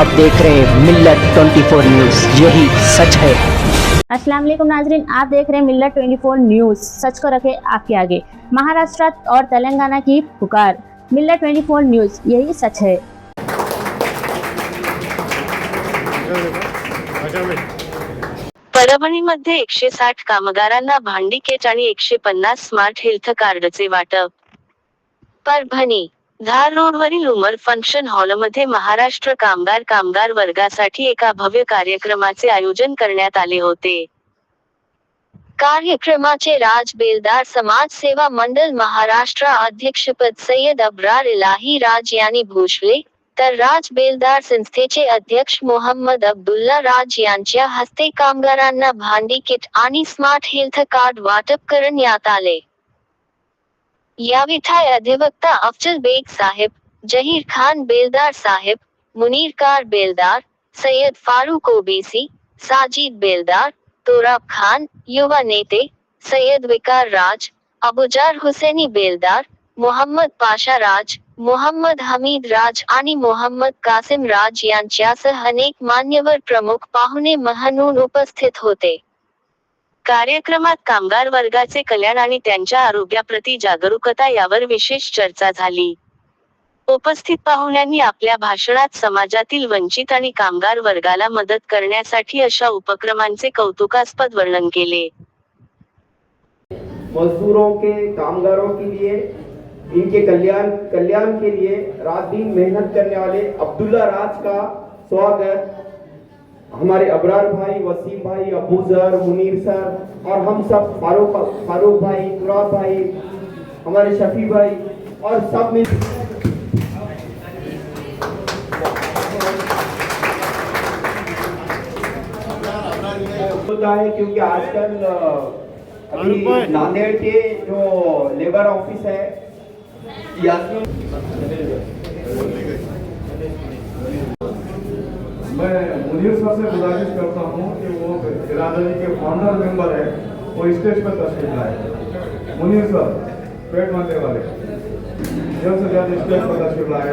आप देख रहे हैं मिल्लत 24 न्यूज़। यही सच है। अस्सलाम वालेकुम नाजरीन आप देख रहे हैं मिल्लत 24 न्यूज़। सच को रखे आपके आगे। महाराष्ट्र और तेलंगाना की पुकार। मिल्लत 24 न्यूज़ यही सच है। परभणीमध्ये एकशे साठ कामगारांना भांडी किट आणि एकशे पन्नास स्मार्ट हेल्थ कार्डचे वाटप। परभणी धार रोडवरील उमर फंक्शन हॉलमध्ये महाराष्ट्र कामगार कामगार वर्गासाठी एका भव्य कार्यक्रमाचे आयोजन करण्यात आले होते. कार्यक्रमाचे राज बेलदार समाज सेवा मंडल महाराष्ट्र अध्यक्षपद सय्यद अब्रार इलाही राज यांनी भूषले तर राज बेलदार संस्थेचे अध्यक्ष मोहम्मद अब्दुल्ला राज यांच्या हस्ते कामगारांना भांडी किट आणि स्मार्ट हेल्थ कार्ड वाटप करण्यात आले. याविठाय अधिवक्ता अफजल बेग साहेब, जहीर खान बेलदार साहेब मुनीर कार बेलदार सय्यद फारूक ओबीसी, साजिद बेलदार, तोराब खान, युवा नेते सय्यद विकार राज, अबुजार हुसेनी बेलदार, मोहम्मद पाशा राज, मोहम्मद हमीद राज आणि मोहम्मद कासिम राज यांच्यासह अनेक मान्यवर प्रमुख पाहुणे म्हणून उपस्थित होते। कार्यक्रमात कामगार वर्गाचे कल्याण आणि त्यांच्या आरोग्याप्रती जागरूकता यावर विशेष चर्चा झाली. उपस्थित पाहुण्यांनी आपल्या भाषणात समाजातील वंचित आणि कामगार वर्गाला मदत करण्यासाठी अशा उपक्रमांचे कौतुकास्पद वर्णन केले. मजदूरों के कामगारों के लिए इनके कल्याण कल्याण के लिए रात दिन मेहनत करने वाले अब्दुल्ला राज का स्वागत। हमारे अबरार भाई वसीम भाई अबू सर मुनीर सर और हम सब फारूक फारूक भाई तुराब भाई हमारे शफी भाई और सब मिल होता है क्योंकि आजकल अभी नांदेड़ के जो लेबर ऑफ़िस है मुनीर से गुजारिश करता हूँ कि वो बिरादरी के फाउंडर मेंबर है, वो स्टेज पर तस्वीर लाए। मुनीर सर, पेट मारने वाले। जल्द से जल्द स्टेज पर तस्वीर लाए।